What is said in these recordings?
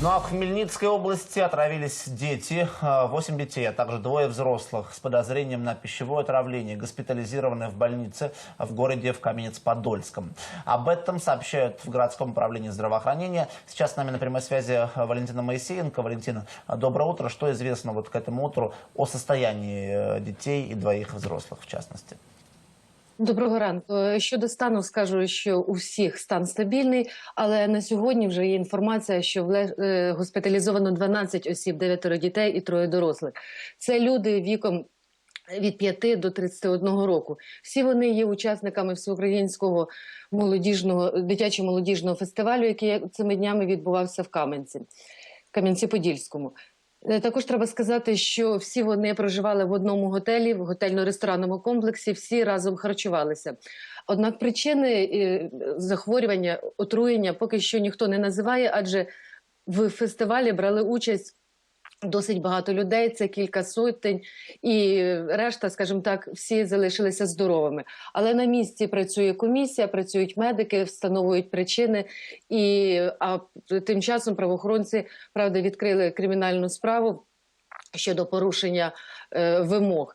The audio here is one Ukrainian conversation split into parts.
Ну а в Хмельницкой области отравились дети, э, 8 детей, а также двое взрослых с подозрением на пищевое отравление, госпитализированы в больнице в городе в Каменец-Подольском. Об этом сообщают в городском управлении здравоохранения. Сейчас с нами на прямой связи э, Валентина Моисеенко. Валентина, э, доброе утро. Что известно вот к этому утру о состоянии э, детей и двоих взрослых в частности? Доброго ранку. Е, Щодо стану, скажу, що у всіх стан стабільний, але на сьогодні вже є інформація, що е, госпіталізовано 12 осіб, 9 дітей і троє дорослих. Це люди віком від 5 до 31 року. Всі вони є учасниками всеукраїнського молодіжного дитячо молодіжного фестивалю, який цими днями відбувався в Кам'янці, Кам'янці-Подільському. Е, Також треба сказати, що всі вони проживали в одному готелі, в готельно-ресторанному комплексі, всі разом харчувалися. Однак причини е, захворювання, отруєння поки що ніхто не називає, адже в фестивалі брали участь досить багато людей, це кілька сотень, і решта, скажімо так, всі залишилися здоровими. Але на місці працює комісія, працюють медики, встановлюють причини, і а тим часом правоохоронці правда відкрили кримінальну справу щодо порушення е, вимог.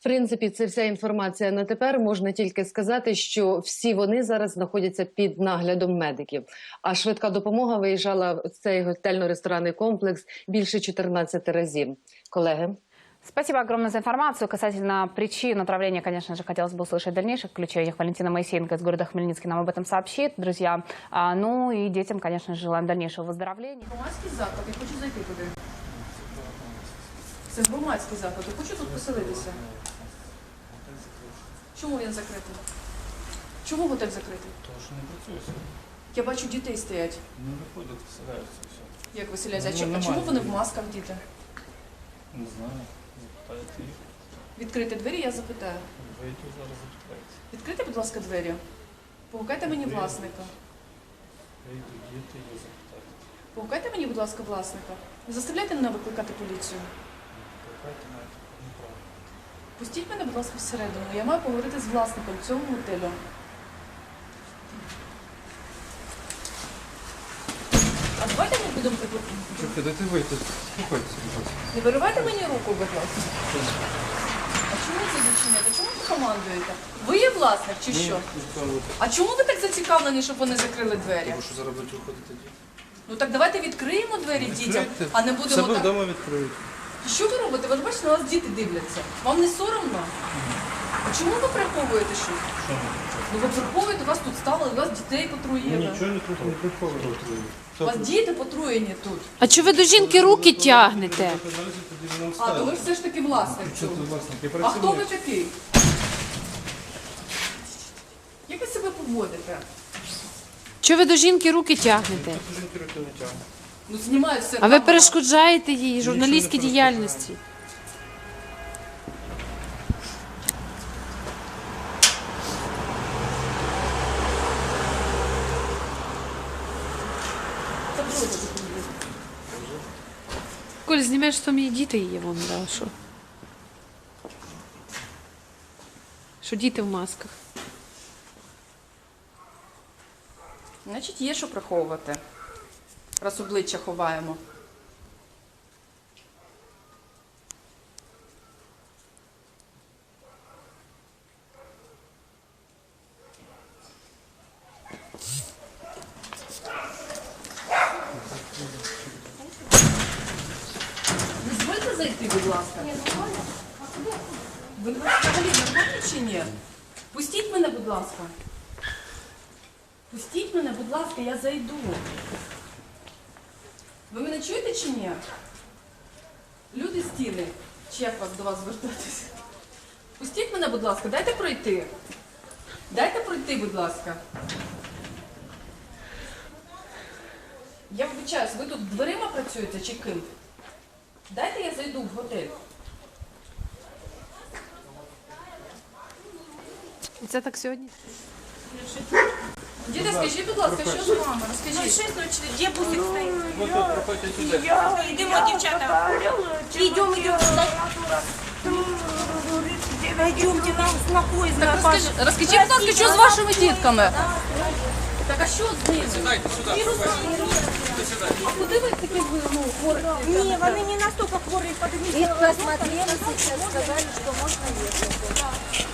В принципі, це вся інформація на тепер. Можна тільки сказати, що всі вони зараз знаходяться під наглядом медиків. А швидка допомога виїжджала в цей готельно-ресторанний комплекс більше 14 разів. Колеги. Спасибо огромное за информацию. Касательно причин отравления, конечно же, хотелось бы услышать дальнейших включениях. Валентина Моисеенко из города Хмельницкий нам об этом сообщит, друзья. А, ну и детям, конечно, желаем дальнейшего выздоровления. Громадський заклад, я хочу зайти туди. Це громадський заклад, я хочу тут поселитися. Чому він закритий? Чому готель закритий? Тому що не працює сьогодні. Я бачу, дітей стоять. Не виходять, виселяються все. Як виселяються? А Ну, чому- а немає. чому вони в масках, діти? Не знаю. Запитайте їх. Відкрити двері, я запитаю. Вийдуть зараз запитайте. Відкрийте, будь ласка, двері. Погукайте мені власника. Вийдуть діти і запитайте. Погукайте мені, будь ласка, власника. Не заставляйте мене викликати поліцію. Викликайте навіть. Пустіть мене, будь ласка, всередину. Я маю поговорити з власником цього готелю. А давайте ми будемо. Чекайте, дайте вийти. Слухайте, будь ласка. Не виривайте мені руку, будь ласка. А чому це зачиняєте? Чому ви командуєте? Ви є власник чи що? Ні, ніколи. А чому ви так зацікавлені, щоб вони закрили двері? Тому що зараз будуть виходити діти. Ну так давайте відкриємо двері дітям, а не Себе будемо так. вдома відкриють. Що ви робите? Ви ж бачите, на вас діти дивляться. Вам не соромно? А чому ви приховуєте щось? Що? Ну ви приховуєте, вас тут ставили, вас дітей Ми нічого не приховуємо. Не приховуємо. У вас діти потруєні тут. А чого ви до жінки руки тягнете? А, то ви все ж таки власник цього. А хто ви такий? Як ви себе поводите? Чого ви до жінки руки тягнете? Жінки руки не тягнуть. Ну знімають все. А ви камера. перешкоджаєте їй журналістській Нічого не діяльності. Коль, знімеш, що там є діти є вон, да, що? Що діти в масках. Значить, є що приховувати. Раз обличчя ховаємо. Дозвольте зайти, будь ласка. Ви взагалі нормальні чи ні? Пустіть мене, будь ласка. Пустіть мене, будь ласка, я зайду. Ви мене чуєте чи ні? Люди стіни. Чи як вас до вас звертатися? Пустіть мене, будь ласка, дайте пройти. Дайте пройти, будь ласка. Я вибачаюсь, ви тут дверима працюєте чи ким? Дайте я зайду в готель. І це так сьогодні? Діти, скажіть, будь ласка, що з вами? Розкажіть. Где бусик стоит? Ви тут проходьте сюди. Идем, девчата. Идем, идем. Пойдемте, нам спокойно. Так розкажіть, розкажіть, будь ласка, що з вашими дітками? Так а що з ним? Сідайте сюди. А куди ви такі ви, ну, хворі? Ні, вони не настільки хворі, подивіться. Их посмотрели сейчас, сказали, что можно ехать.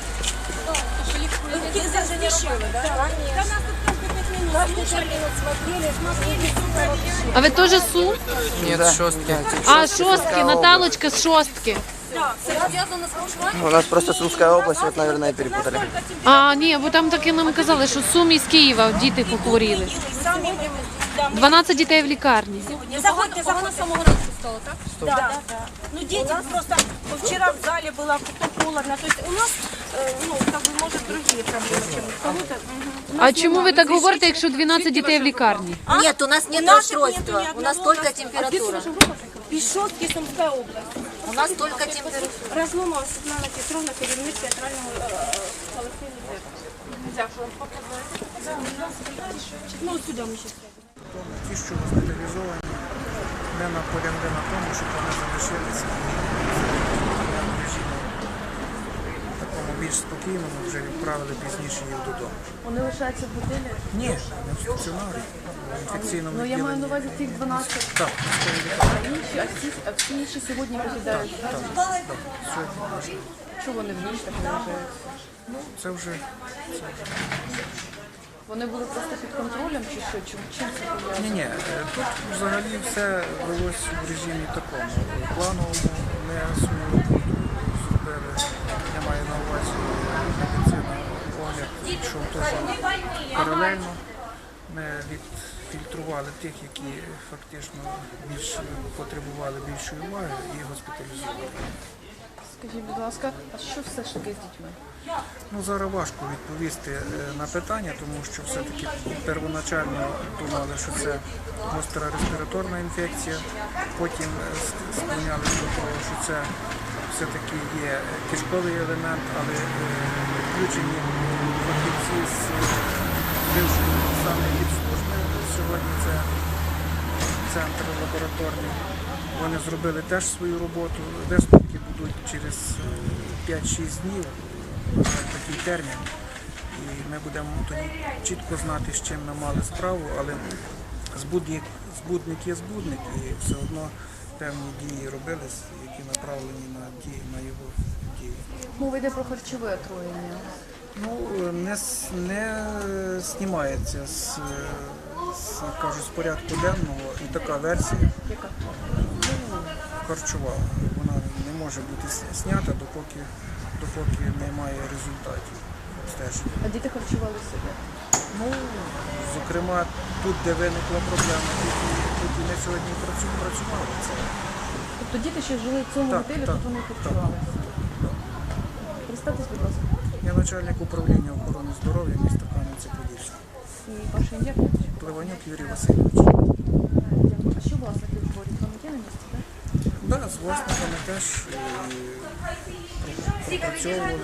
Да? Нас тут п'ять минут. Смотрели, смотрели. А ви теж сум? Ні, шостки. А, шостки, Наталочка з шостки. У нас просто Сумская область, вот, наверное, перепутали. А, ні, бо там таки нам казали, що сум із Києва діти похворіли. Самі будемо. Да, ми 12 дітей в лікарні. сьогодні. Заходьте, заходьте. самого ранку стало, так? Да, да, да. Ну, дети просто вчера в зале было то холодно. То есть у нас, ну, как бы, может, другие проблемы, чем у кого-то. Мгм. А чому ви так говорите, якщо 12 дітей в лікарні? А? Нет, у нас нет У наших расстройства. ни У нас одного только расстройства. температура. Пішотки, Сумська область. У нас только температура. Разломова Світлана Петровна, керівник театрального е, колективу «Зеркало». Дякую. Ну, сюди ми ще ті, що госпіталізовані, не наполягли на тому, щоб вони залишилися в режимі більш спокійному, вже відправили пізніше їх додому. Вони лишаються в готелі? Ні, не в стаціонарі, в інфекційному Ну, я маю на увазі тих 12. Так, А інші, а всі, а всі інші сьогодні покидають. сьогодні. Що вони в ніч так виражають? Ну, це вже Вони були просто під контролем чи що? Чим, чим це пов'язано? ні, ні. Тут взагалі все велось в режимі такому плановому, не свою роботу зробили. Я маю на увазі медицина, що теж паралельно ми відфільтрували тих, які фактично більш потребували більшої уваги і госпіталізували. Скажіть, будь ласка, а що все ж таки з дітьми? Ну, зараз важко відповісти е, на питання, тому що все-таки первоначально думали, що це гостра респіраторна інфекція, потім е, с- склонялися до того, що це все-таки є кишковий елемент, але е, включені фахівці з е, бившої від. Сьогодні це центр лабораторний. Вони зробили теж свою роботу. Висновки будуть через е, 5-6 днів, на такий термін. І ми будемо тоді чітко знати, з чим ми мали справу, але збудник, збудник є збудник, і все одно певні дії робились, які направлені на дії, на його дії. Мова йде про харчове отруєння. Ну, не, не знімається з, з, кажу, з порядку денного і така версія. Яка? Ну, харчова. Вона не може бути знята, допоки, допоки немає результатів обстеження. А діти харчували себе. Ну, зокрема, тут, де виникла проблема, тут, і- тут і ми сьогодні працю- працювали. Це Тобто діти ще жили в цьому готелі, тут вони харчувалися. Представтесь, будь ласка. Я начальник управління охорони здоров'я міста Кам'янця-Подільська. І ваше ім'я? Пливанюк Юрій Васильович. Дякую. А що власники говорять? Вони є на місці, так? Да, з власниками теж е, пропрацьовували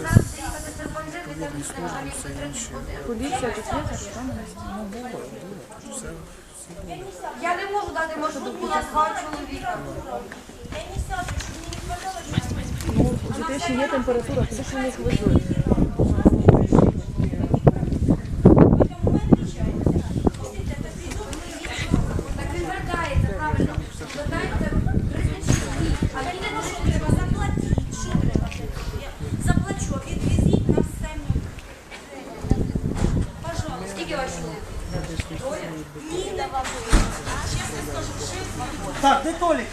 відповідні служби, все інше. Поліція тут є, зараз там на місці. Ну, було, було. Все, всі були. Я не можу дати маршрутку на два чоловіка. Ну, у дітей ще є температура, все ж вони їх заплачу, відвезіть на все. Пожалуйста. скільки ваші чоловік? Ні, давай. Чесно скажу, шесть. Так, де Толік?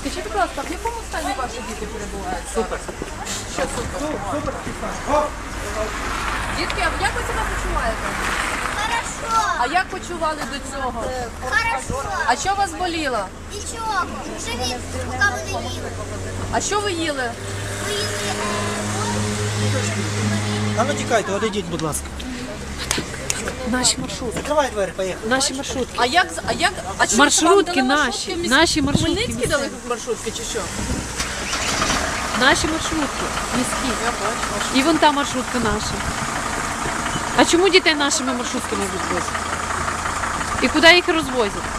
Скажіть, будь ласка, в якому стані ваші діти перебувають? Супер. Що супер? Супер, Дітки, а як ви себе почуваєте? А як почували до цього? хорошо. А що вас боліло? Нічого, живіт, поки не їли. А що ви їли? Ви їли А ну тікайте, одійдіть, будь ласка. Наші маршрутки. Закривай двері, поїхали. Наші маршрутки. А як, а як, а що, Маршрутки вам дали наші, маршрутки міс- наші маршрутки Хмельницькі дали маршрутки чи що? Наші маршрутки міські. І вон та маршрутка наша. А чому дітей нашими маршрутками відвозять? І куди їх розвозять?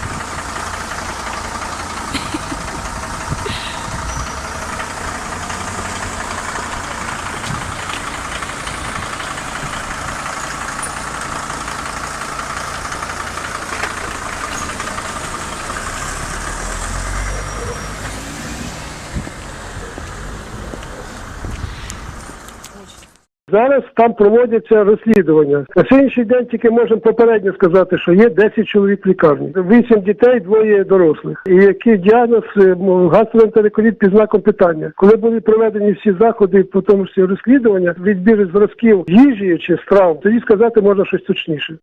Зараз там проводяться розслідування. На сьогоднішній день тільки можемо попередньо сказати, що є 10 чоловік в лікарні, 8 дітей, двоє дорослих. І який діагноз е, гастроентероколіт під знаком питання. Коли були проведені всі заходи, по тому всі розслідування, відбір зразків їжі чи страв, тоді сказати можна щось точніше.